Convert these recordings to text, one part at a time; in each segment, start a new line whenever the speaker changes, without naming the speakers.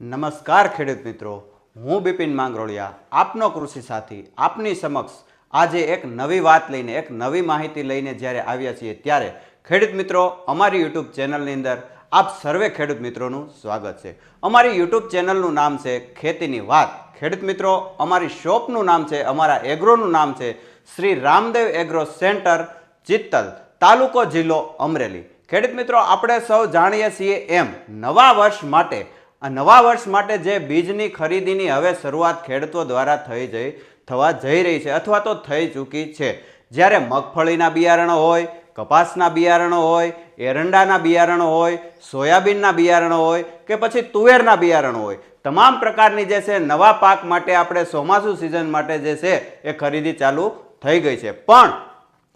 નમસ્કાર ખેડૂત મિત્રો. હું બિપિન માંગરોળિયા, આપનો કૃષિ સાથી, આપની સમક્ષ આજે એક નવી વાત લઈને, એક નવી માહિતી લઈને જ્યારે આવ્યા છીએ ત્યારે ખેડૂત મિત્રો, અમારી યુટ્યુબ ચેનલની અંદર આપ સર્વે ખેડૂત મિત્રોનું સ્વાગત છે. અમારી યુટ્યુબ ચેનલનું નામ છે ખેતીની વાત. ખેડૂત મિત્રો, અમારી શોપનું નામ છે, અમારા એગ્રોનું નામ છે શ્રી રામદેવ એગ્રો સેન્ટર, ચિત્તલ તાલુકો જિલ્લો અમરેલી. ખેડૂત મિત્રો, આપણે સૌ જાણીએ છીએ એમ, નવા વર્ષ માટે આ નવા વર્ષ માટે જે બીજની ખરીદીની હવે શરૂઆત ખેડૂતો દ્વારા થઈ જઈ, થવા જઈ રહી છે અથવા તો થઈ ચૂકી છે. જ્યારે મગફળીના બિયારણો હોય, કપાસના બિયારણો હોય, એરંડાના બિયારણો હોય, સોયાબીનના બિયારણો હોય કે પછી તુવેરના બિયારણો હોય, તમામ પ્રકારની જે છે નવા પાક માટે આપણે ચોમાસું સિઝન માટે જે છે એ ખરીદી ચાલુ થઈ ગઈ છે. પણ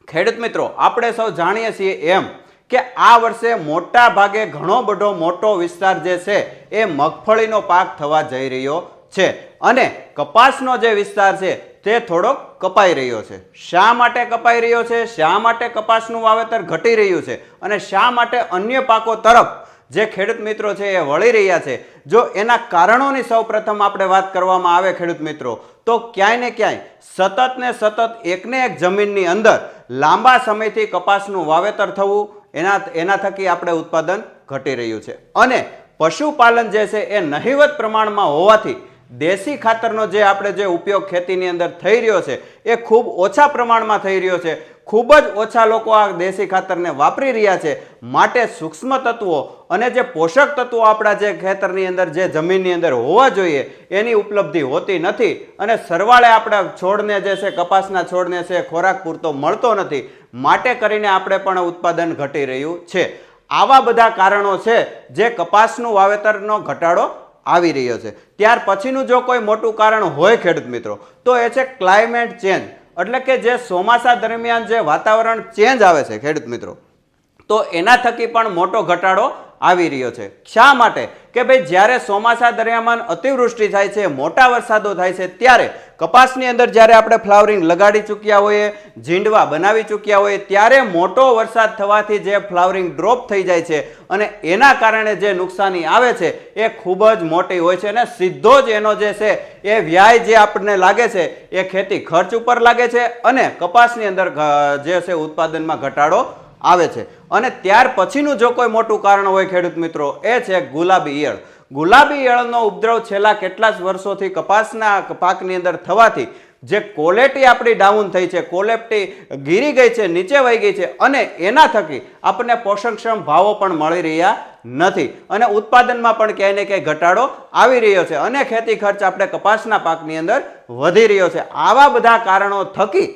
ખેડૂત મિત્રો, આપણે સૌ જાણીએ છીએ એમ કે આ વર્ષે મોટા ભાગે ઘણો બધો મોટો વિસ્તાર જે છે એ મગફળીનો પાક થવા જઈ રહ્યો છે. અને કપાસનો જે વિસ્તાર છે તે થોડોક કપાઈ રહ્યો છે. શા માટે કપાઈ રહ્યો છે? શા માટે કપાસનું વાવેતર ઘટી રહ્યું છે? અને શા માટે અન્ય પાકો તરફ જે ખેડૂત મિત્રો છે એ વળી રહ્યા છે? જો એના કારણોની સૌ પ્રથમ આપણે વાત કરવામાં આવે ખેડૂત મિત્રો, તો ક્યાંય ને ક્યાંય સતત ને સતત એકને એક જમીનની અંદર લાંબા સમયથી કપાસનું વાવેતર થવું એના એના થકી આપણે ઉત્પાદન ઘટી રહ્યું છે. અને પશુપાલન જે છે એ નહિવત પ્રમાણમાં હોવાથી દેશી ખાતરનો જે આપણે જે ઉપયોગ ખેતીની અંદર થઈ રહ્યો છે, એ ખૂબ ઓછા પ્રમાણમાં થઈ રહ્યો છે. ખૂબ જ ઓછા લોકો આ દેશી ખાતરને વાપરી રહ્યા છે. માટે સૂક્ષ્મ તત્વો અને જે પોષક તત્વો આપણા જે ખેતરની અંદર જે જમીનની અંદર હોવા જોઈએ, એની ઉપલબ્ધિ હોતી નથી. અને સરવાળે આપણા છોડને જે છે, કપાસના છોડને છે, ખોરાક પૂરતો મળતો નથી. માટે કરીને આપણે પણ ઉત્પાદન ઘટી રહ્યું છે. આવા બધા કારણો છે જે કપાસનું વાવેતરનો ઘટાડો આવી રહ્યો છે. ત્યાર પછીનું જો કોઈ મોટું કારણ હોય ખેડૂત મિત્રો, તો એ છે ક્લાઇમેટ ચેન્જ એટલે કે જે ચોમાસા દરમિયાન જે વાતાવરણ ચેન્જ આવે છે ખેડૂત મિત્રો, તો એના થકી પણ મોટો ઘટાડો આવી રહ્યો છે. શા માટે? કે ભાઈ જ્યારે ચોમાસા દરમિયાન અતિવૃષ્ટિ થાય છે, મોટા વરસાદો થાય છે, ત્યારે કપાસની અંદર જ્યારે આપણે ફ્લાવરિંગ લગાડી ચૂક્યા હોઈએ, ઝીંડવા બનાવી ચૂક્યા હોઈએ, ત્યારે મોટો વરસાદ થવાથી જે ફ્લાવરિંગ ડ્રોપ થઈ જાય છે અને એના કારણે જે નુકસાની આવે છે, એ ખૂબ જ મોટી હોય છે અને સીધો જ એનો જે છે, એ વ્યાય જે આપણને લાગે છે, એ ખેતી ખર્ચ ઉપર લાગે છે અને કપાસની અંદર જે છે, ઉત્પાદનમાં ઘટાડો આવે છે. અને ત્યાર પછીનું જો કોઈ મોટું કારણ હોય ખેડૂત મિત્રો, એ છે ગુલાબી ઈયળ. ગુલાબી ઈયળનો ઉપદ્રવ છેલ્લા કેટલા જ વર્ષોથી કપાસના પાકની અંદર થવાથી જે ક્વોલિટી આપણી ડાઉન થઈ છે ક્વોલિટી ગીરી ગઈ છે, નીચે વહી ગઈ છે અને એના થકી આપણને પોષણક્ષમ ભાવો પણ મળી રહ્યા નથી. અને ઉત્પાદનમાં પણ ક્યાંય ને ક્યાંય ઘટાડો આવી રહ્યો છે અને ખેતી ખર્ચ આપણે કપાસના પાકની અંદર વધી રહ્યો છે. આવા બધા કારણો થકી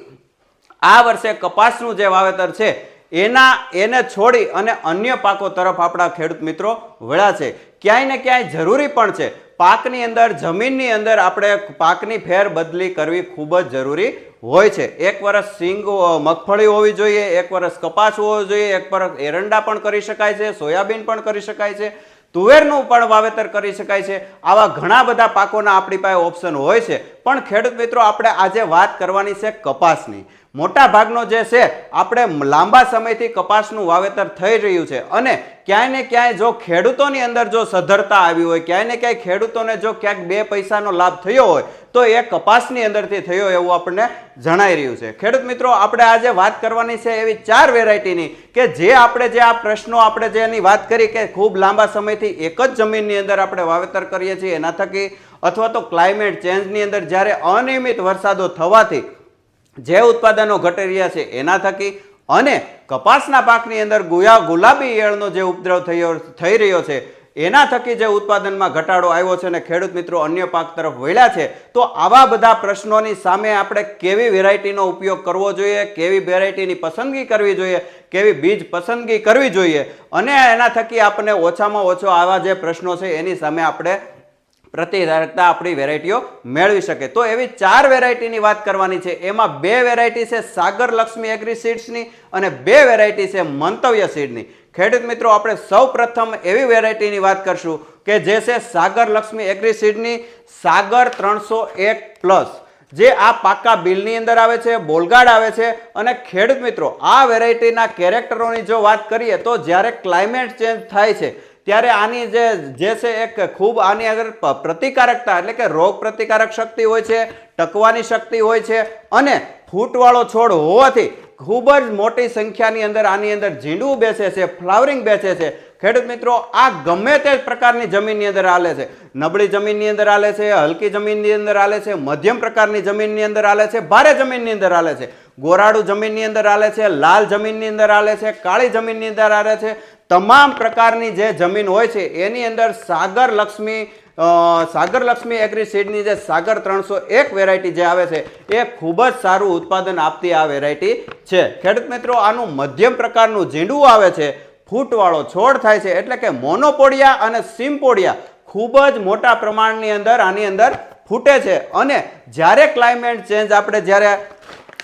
આ વર્ષે કપાસનું જે વાવેતર છે એના, એને છોડી અને અન્ય પાકો તરફ આપણા ખેડૂત મિત્રો વળ્યા છે. ક્યાંય ને ક્યાંય જરૂરી પણ છે. પાકની અંદર, જમીનની અંદર આપણે પાકની ફેર બદલી કરવી ખૂબ જ જરૂરી હોય છે. એક વર્ષ સિંગ મગફળી હોવી જોઈએ, એક વર્ષ કપાસ હોવો જોઈએ, એક વર્ષ એરંડા પણ કરી શકાય છે, સોયાબીન પણ કરી શકાય છે. તુવેરનું પણ વાવેતર કરી શકાય છે. આવા ઘણા બધા પાકોના આપણી પાસે ઓપ્શન હોય છે. પણ ખેડૂત મિત્રો, આપણે આજે વાત કરવાની છે કપાસની. મોટા ભાગનો જે છે, આપણે લાંબા સમયથી કપાસનું વાવેતર થઈ રહ્યું છે. અને ક્યાંય ને ક્યાંય જો ખેડૂતોની અંદર જો સધરતા આવી હોય, ક્યાંય ને ક્યાંય ખેડૂતોને જો ક્યાંક બે પૈસાનો લાભ થયો હોય, તો એ કપાસની અંદરથી થયો એવું આપણને જણાઈ રહ્યું છે. ખેડૂત મિત્રો, આપણે આજે વાત કરવાની છે એવી ચાર વેરાયટીની કે જે આપણે જે આ પ્રશ્નો આપણે જે એની વાત કરી કે ખૂબ લાંબા સમયથી એક જ જમીનની અંદર આપણે વાવેતર કરીએ છીએ, એના થકી અથવા તો ક્લાઇમેટ ચેન્જની અંદર જ્યારે અનિયમિત વરસાદો થવાથી જે ઉત્પાદનો ઘટી રહ્યા છે, એના થકી અને કપાસના પાકની અંદર ગુયા ગુલાબી ઈયળનો જે ઉપદ્રવ થયો, થઈ રહ્યો છે, એના થકી જે ઉત્પાદનમાં ઘટાડો આવ્યો છે અને ખેડૂત મિત્રો અન્ય પાક તરફ વળ્યા છે, તો આવા બધા પ્રશ્નોની સામે આપણે કેવી વેરાયટીનો ઉપયોગ કરવો જોઈએ, કેવી વેરાયટીની પસંદગી કરવી જોઈએ, કેવી બીજ પસંદગી કરવી જોઈએ, અને એના થકી આપણને ઓછામાં ઓછો આવા જે પ્રશ્નો છે, એની સામે આપણે પ્રતિધારકતા આપણી વેરાયટીઓ મેળવી શકે. તો એવી ચાર વેરાયટીની વાત કરવાની છે. એમાં બે વેરાયટી છે સાગર લક્ષ્મી એગ્રી સીડ્સની અને બે વેરાયટી છે મંતવ્ય સીડની ખેડૂત મિત્રો, આપણે સૌ પ્રથમ એવી વેરાયટીની વાત કરશું કે જે છે સાગર લક્ષ્મી એગ્રી સીડની સાગર ત્રણસો એક પ્લસ જે આ પાકા બિલની અંદર આવે છે, બોલગાડ આવે છે અને ખેડૂત મિત્રો, આ વેરાયટીના કેરેક્ટરોની જો વાત કરીએ તો જ્યારે ક્લાઇમેટ ચેન્જ થાય છે ત્યારે આની જે જે છે એક ખૂબ આની આગળ પ્રતિકારકતા એટલે કે રોગ પ્રતિકારક શક્તિ હોય છે, ટકવાની શક્તિ હોય છે અને ફૂટવાળો છોડ હોવાથી ખૂબ જ મોટી સંખ્યાની અંદર આની અંદર ઝીંડું બેસે છે, ફ્લાવરિંગ બેસે છે. ખેડૂત મિત્રો, આ ગમે તે પ્રકારની જમીનની અંદર આલે છે. નબળી જમીનની અંદર આલે છે, હલકી જમીનની અંદર આલે છે, મધ્યમ પ્રકારની જમીનની અંદર આલે છે, ભારે જમીનની અંદર આલે છે. ગોરાડુ જમીનની અંદર આલે છે, લાલ જમીનની અંદર આલે છે, કાળી જમીનની અંદર આવે છે. તમામ પ્રકારની જે જમીન હોય છે, એની અંદર સાગર લક્ષ્મી સાગર લક્ષ્મી એગ્રી સીડની જે સાગર ત્રણસો એક વેરાયટી જે આવે છે, એ ખૂબ જ સારું ઉત્પાદન આપતી આ વેરાયટી છે. ખેડૂત મિત્રો, આનું મધ્યમ પ્રકારનું ઝીંડું આવે છે, ફૂટવાળો છોડ થાય છે, એટલે કે મોનોપોડિયા અને સિમ્પોડિયા ખૂબ જ મોટા પ્રમાણની અંદર આની અંદર ફૂટે છે. અને જ્યારે ક્લાઇમેટ ચેન્જ આપણે જ્યારે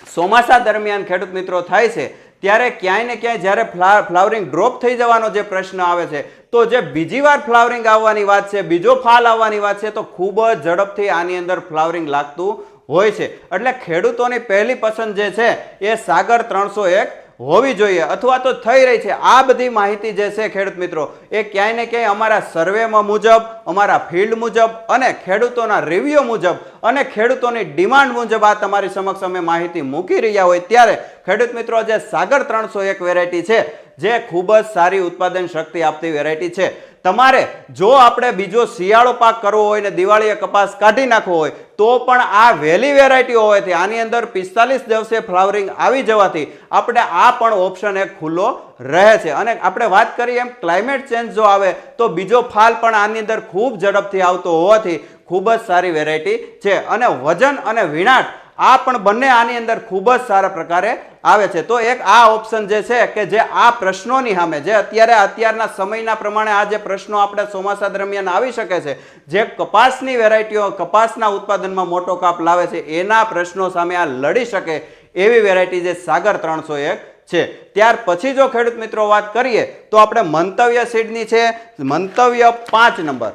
ચોમાસા દરમિયાન ખેડૂત મિત્રો થાય છે, ત્યારે ક્યાંય ને ક્યાંય જ્યારે ફ્લાવરિંગ ડ્રોપ થઈ જવાનો જે પ્રશ્ન આવે છે, તો જે બીજી વાર ફ્લાવરિંગ આવવાની વાત છે, બીજો ફાલ આવવાની વાત છે, તો ખૂબ જ ઝડપથી આની અંદર ફ્લાવરિંગ લાગતું હોય છે. એટલે ખેડૂતોની પહેલી પસંદ જે છે, એ સાગર ત્રણસો એક હોવી જોઈએ અથવા તો થઈ રહી છે. આ બધી માહિતી જે છે ખેડૂત મિત્રો, એ ક્યાંય ને ક્યાંય અમારા સર્વેમાં મુજબ, અમારા ફિલ્ડ મુજબ અને ખેડૂતોના રિવ્યુ મુજબ અને ખેડૂતોની ડિમાન્ડ મુજબ આ તમારી સમક્ષ અમે માહિતી મૂકી રહ્યા હોય ત્યારે ખેડૂત મિત્રો જે સાગર ત્રણસો એક વેરાયટી છે, જે ખૂબ જ સારી ઉત્પાદન શક્તિ આપતી વેરાયટી છે. તમારે જો આપણે બીજો શિયાળો પાક કરવો હોય ને દિવાળીએ કપાસ કાઢી નાખવો હોય તો પણ આ વહેલી વેરાયટી હોવાથી આની અંદર પિસ્તાલીસ દિવસે ફ્લાવરિંગ આવી જવાથી આપણે આ પણ ઓપ્શન એક ખુલ્લો રહે છે. અને આપણે વાત કરીએ એમ ક્લાઇમેટ ચેન્જ જો આવે તો બીજો ફાલ પણ આની અંદર ખૂબ ઝડપથી આવતો હોવાથી ખૂબ જ સારી વેરાયટી છે. અને વજન અને વિણાટ આ પણ બંને આની અંદર ખૂબ જ સારા પ્રકારે આવે છે. તો એક આ ઓપ્શન જે છે કે જે આ પ્રશ્નોની સામે જે અત્યારે અત્યારના સમયના પ્રમાણે આ જે પ્રશ્નો આપણે ચોમાસા દરમિયાન આવી શકે છે, જે કપાસની વેરાયટીઓ, કપાસના ઉત્પાદનમાં મોટો કાપ લાવે છે, એના પ્રશ્નો સામે આ લડી શકે એવી વેરાયટી જે સાગર ત્રણસો એક છે. ત્યાર પછી જો ખેડૂત મિત્રો વાત કરીએ, તો આપણે મંતવ્ય સીડની છે, મંતવ્ય પાંચ નંબર.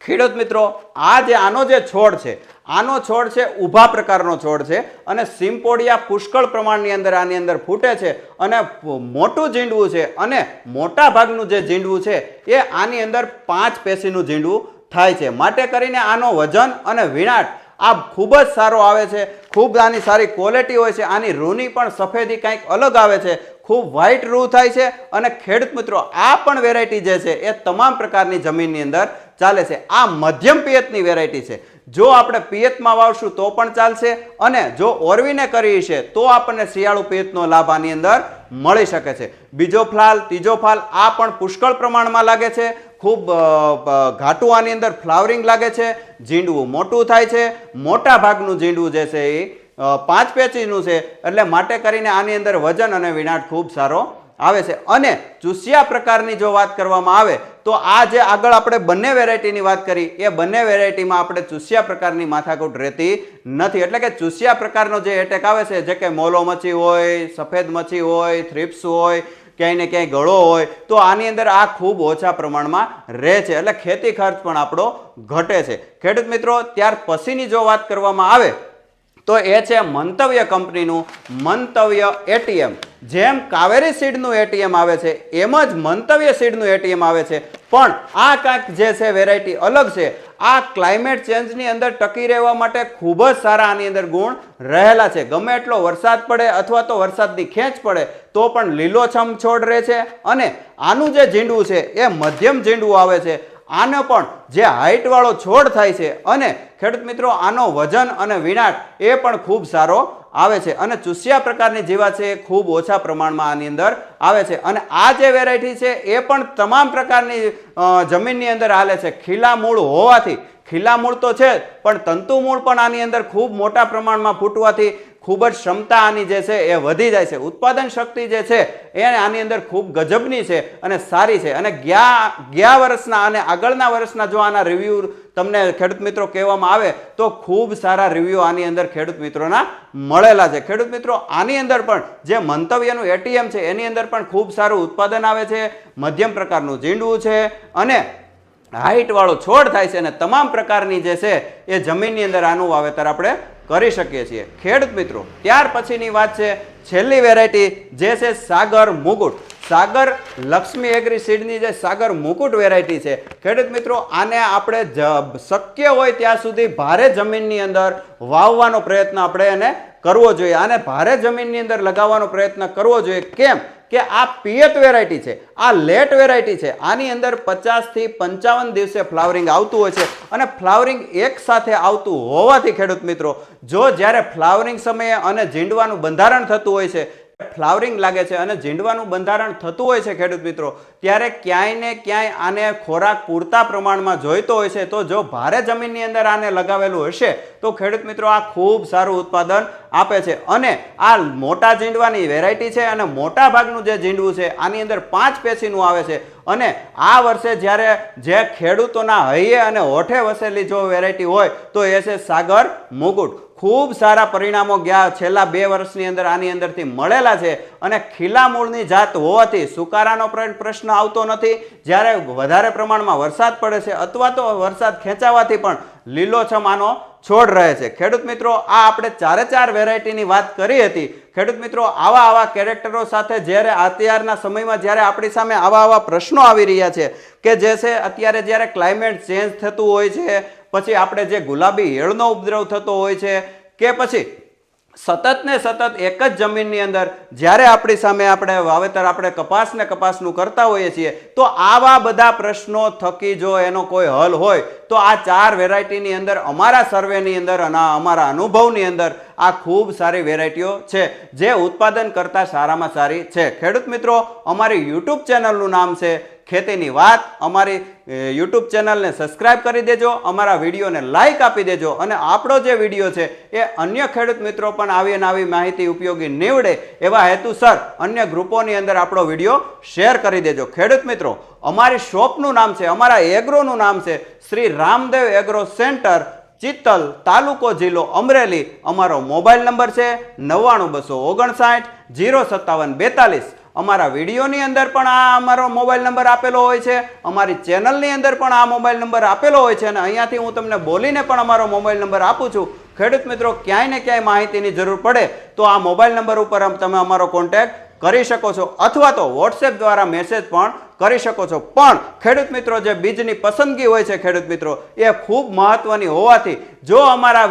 ખેડૂત મિત્રો, આ જે આનો જે છોડ છે આનો છોડ છે, ઊભા પ્રકારનો છોડ છે અને સિમ્પોડિયા પુષ્કળ પ્રમાણની અંદર આની અંદર ફૂટે છે અને મોટું ઝીંડવું છે અને મોટા ભાગનું જે ઝીંડવું છે એ આની અંદર પાંચ પેશીનું ઝીંડવું થાય છે. માટે કરીને આનો વજન અને વિણાટ આ ખૂબ જ સારો આવે છે. ખૂબ આની સારી ક્વોલિટી હોય છે. આની રૂની પણ સફેદી કંઈક અલગ આવે છે. ખૂબ વ્હાઇટ રૂ થાય છે અને ખેડૂત મિત્રો, આ પણ વેરાયટી જે છે એ તમામ પ્રકારની જમીનની અંદર ચાલે છે. આ મધ્યમ પિયતની વેરાયટી છે. જો આપણે પિયતમાં વાવશું તો પણ ચાલશે અને જો ઓરવીને કરીએ છે તો આપણને શિયાળુ પિયતનો લાભ આની અંદર મળી શકે છે. બીજો ફાલ, ત્રીજો ફાલ, આ પણ પુષ્કળ પ્રમાણમાં લાગે છે. ખૂબ ઘાટું આની અંદર ફ્લાવરિંગ લાગે છે. ઝીંડવું મોટું થાય છે. મોટા ભાગનું ઝીંડવું જે છે એ પાંચ પેચીનું છે. એટલે માટે કરીને આની અંદર વજન અને વિનાટ ખૂબ સારો આવે છે. અને ચૂસિયા પ્રકારની જો વાત કરવામાં આવે, તો આ જે આગળ આપણે બંને વેરાયટીની વાત કરી, એ બંને વેરાયટીમાં આપણે ચૂસિયા પ્રકારની માથાકૂટ રહેતી નથી. એટલે કે ચૂસિયા પ્રકારનો જે એટેક આવે છે, જે કે મોલો મચ્છી હોય, સફેદ મચ્છી હોય થ્રિપ્સ હોય, ક્યાંય ને ક્યાંય ગળો હોય, તો આની અંદર આ ખૂબ ઓછા પ્રમાણમાં રહે છે. એટલે ખેતી ખર્ચ પણ આપણો ઘટે છે. ખેડૂત મિત્રો, ત્યાર પછીની જો વાત કરવામાં આવે, તો એ છે મંતવ્ય કંપનીનું મંતવ્ય એટીએમ. જેમ કાવેરી સીડનું એટીએમ આવે છે, એમ જ મંતવ્ય સીડનું એટીએમ આવે છે. પણ આ કાંઈક જે છે વેરાયટી અલગ છે. આ ક્લાઇમેટ ચેન્જની અંદર ટકી રહેવા માટે ખૂબ જ સારા આની અંદર ગુણ રહેલા છે. ગમે એટલો વરસાદ પડે અથવા તો વરસાદની ખેંચ પડે, તો પણ લીલોછમ છોડ રહે છે અને આનું જે ઝીંડવું છે, એ મધ્યમ ઝીંડવું આવે છે. આનો પણ જે હાઇટવાળો છોડ થાય છે અને ખેડૂત મિત્રો, આનો વજન અને વિનાટ એ પણ ખૂબ સારો આવે છે અને ચુસિયા પ્રકારની જીવા છે એ ખૂબ ઓછા પ્રમાણમાં આની અંદર આવે છે. અને આ જે વેરાયટી છે એ પણ તમામ પ્રકારની જમીનની અંદર હાલે છે. ખીલા મૂળ હોવાથી, ખીલા મૂળ તો છે પણ તંતુ મૂળ પણ આની અંદર ખૂબ મોટા પ્રમાણમાં ફૂટવાથી ખૂબ જ ક્ષમતા આની જે છે એ વધી જાય છે. ઉત્પાદન શક્તિ જે છે એ આની અંદર ખૂબ ગજબની છે અને સારી છે. અને ગયા ગયા વર્ષના અને આગળના વર્ષના જો આના રિવ્યૂ તમને ખેડૂત મિત્રો કહેવામાં આવે, તો ખૂબ સારા રિવ્યૂ આની અંદર ખેડૂત મિત્રોના મળેલા છે. ખેડૂત મિત્રો, આની અંદર પણ જે મંતવ્યનું એટીએમ છે, એની અંદર પણ ખૂબ સારું ઉત્પાદન આવે છે, મધ્યમ પ્રકારનું ઝીંડવું છે અને હાઇટવાળો છોડ થાય છે અને તમામ પ્રકારની જે છે એ જમીનની અંદર આનું વાવેતર આપણે કરી શકીએ છીએ. ખેડૂત મિત્રો, ત્યાર પછીની વાત છે, છેલ્લી વેરાયટી જે છે સાગર મુગુટ. સાગર લક્ષ્મી એગ્રી સીડની જે સાગર મુકુટ વેરાયટી છે ખેડૂત મિત્રો, આને આપણે શક્ય હોય ત્યાં સુધી ભારે જમીનની અંદર વાવવાનો પ્રયત્ન આપણે એને કરવો જોઈએ. આને ભારે જમીનની અંદર લગાવવાનો પ્રયત્ન કરવો જોઈએ. કેમ? કે આ પિયત વેરાયટી છે, આ લેટ વેરાયટી છે, આની અંદર પચાસથી પંચાવન દિવસે ફ્લાવરિંગ આવતું હોય છે અને ફ્લાવરિંગ એક સાથે આવતું હોવાથી ખેડૂત મિત્રો, જો જ્યારે ફ્લાવરિંગ સમયે અને ઝીંડવાનું બંધારણ થતું હોય છે ફ્લાવરિંગ લાગે છે અને ઝીંડવાનું બંધારણ થતું હોય છે, ખેડૂત મિત્રો. ત્યારે ક્યાંય ને ક્યાંય આને ખોરાક પૂરતા પ્રમાણમાં જોઈતો હોય છે. તો જો ભારે જમીનની અંદર આને લગાવેલું હશે, તો ખેડૂત મિત્રો આ ખૂબ સારું ઉત્પાદન આપે છે. અને આ મોટા ઝીંડવાની વેરાયટી છે અને મોટા ભાગનું જે ઝીંડવું છે, આની અંદર પાંચ પેશીનું આવે છે. અને આ વર્ષે જ્યારે જે ખેડૂતોના હૈયે અને હોઠે વસેલી જો વેરાયટી હોય, તો એ છે સાગર મુગુટ. ખૂબ સારા પરિણામો ગયા છેલ્લા બે વર્ષની અંદર, આની અંદરથી મળેલા છે. અને ખીલા મૂળની જાત હોવાથી સુકારાનો પ્ર- પ્રશ્ન આવતો નથી. જ્યારે વધારે પ્રમાણમાં વરસાદ પડે છે અથવા તો વરસાદ ખેંચાવાથી પણ લીલોછમ આનો છોડ રહે છે. ખેડૂત મિત્રો, આ આપણે ચારે ચાર વેરાયટીની વાત કરી હતી. ખેડૂત મિત્રો, આવા આવા કેરેક્ટરો સાથે જ્યારે અત્યારના સમયમાં જ્યારે આપણી સામે આવા આવા પ્રશ્નો આવી રહ્યા છે કે જે છે, અત્યારે જ્યારે ક્લાઇમેટ ચેન્જ થતું હોય છે, પછી આપણે જે ગુલાબી હેળનો ઉપદ્રવ થતો હોય છે, કે પછી સતત ને સતત એક જ જમીનની અંદર જ્યારે આપણી સામે આપણે વાવેતર, આપણે કપાસ ને કપાસનું કરતા હોઈએ છીએ, તો આવા બધા પ્રશ્નો થકી જો એનો કોઈ હલ હોય, તો આ ચાર વેરાયટીની અંદર, અમારા સર્વેની અંદર અને અમારા અનુભવની અંદર આ ખૂબ સારી વેરાયટીઓ છે, જે ઉત્પાદન કરતા સારામાં સારી છે. ખેડૂત મિત્રો, અમારી યુટ્યુબ ચેનલનું નામ છે ખેતીની વાત, અમારી યુટ્યુબ ચેનલને સબસ્ક્રાઇબ કરી દેજો, અમારા વિડીયોને લાઈક આપી દેજો અને આપણો જે વીડિયો છે, એ અન્ય ખેડૂત મિત્રો પણ આવી અને આવી માહિતી ઉપયોગી નીવડે એવા હેતુસર અન્ય ગ્રુપોની અંદર આપણો વીડિયો શેર કરી દેજો. ખેડૂત મિત્રો, અમારી શોપનું નામ છે, અમારા એગ્રોનું નામ છે, શ્રી રામદેવ એગ્રો સેન્ટર, ચિત્તલ તાલુકો જિલ્લો અમરેલી. અમારો મોબાઈલ નંબર છે નવ્વાણું બસો ઓગણસાઠ, જીરો સત્તાવન બેતાલીસ. અમારા વિડીયોની અંદર પણ આ અમારો મોબાઈલ નંબર આપેલો હોય છે, અમારી ચેનલની અંદર પણ આ મોબાઈલ નંબર આપેલો હોય છે અને અહીંયાથી હું તમને બોલીને પણ અમારો મોબાઈલ નંબર આપું છું. ખેડૂત મિત્રો, ક્યાંય ને ક્યાંય માહિતીની જરૂર પડે તો આ મોબાઈલ નંબર ઉપર તમે અમારો કોન્ટેક્ટ કરી શકો છો અથવા તો વોટ્સએપ દ્વારા મેસેજ પણ કરી શકો છો. પણ ખેડૂત મિત્રો, જે બીજની પસંદગી હોય છે ખેડૂત મિત્રો, એ ખૂબ મહત્વની હોવાથી, જો અમારા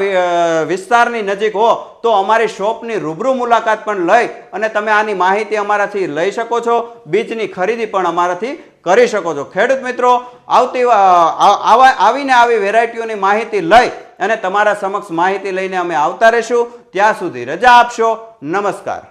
વિસ્તારની નજીક હો, તો અમારી શોપની રૂબરૂ મુલાકાત પણ લઈ અને તમે આની માહિતી અમારાથી લઈ શકો છો, બીજની ખરીદી પણ અમારાથી કરી શકો છો. ખેડૂત મિત્રો, આવતી આવા, આવીને આવી વેરાયટીઓની માહિતી લઈ અને તમારા સમક્ષ માહિતી લઈને અમે આવતા રહીશું. ત્યાં સુધી રજા આપશો. નમસ્કાર.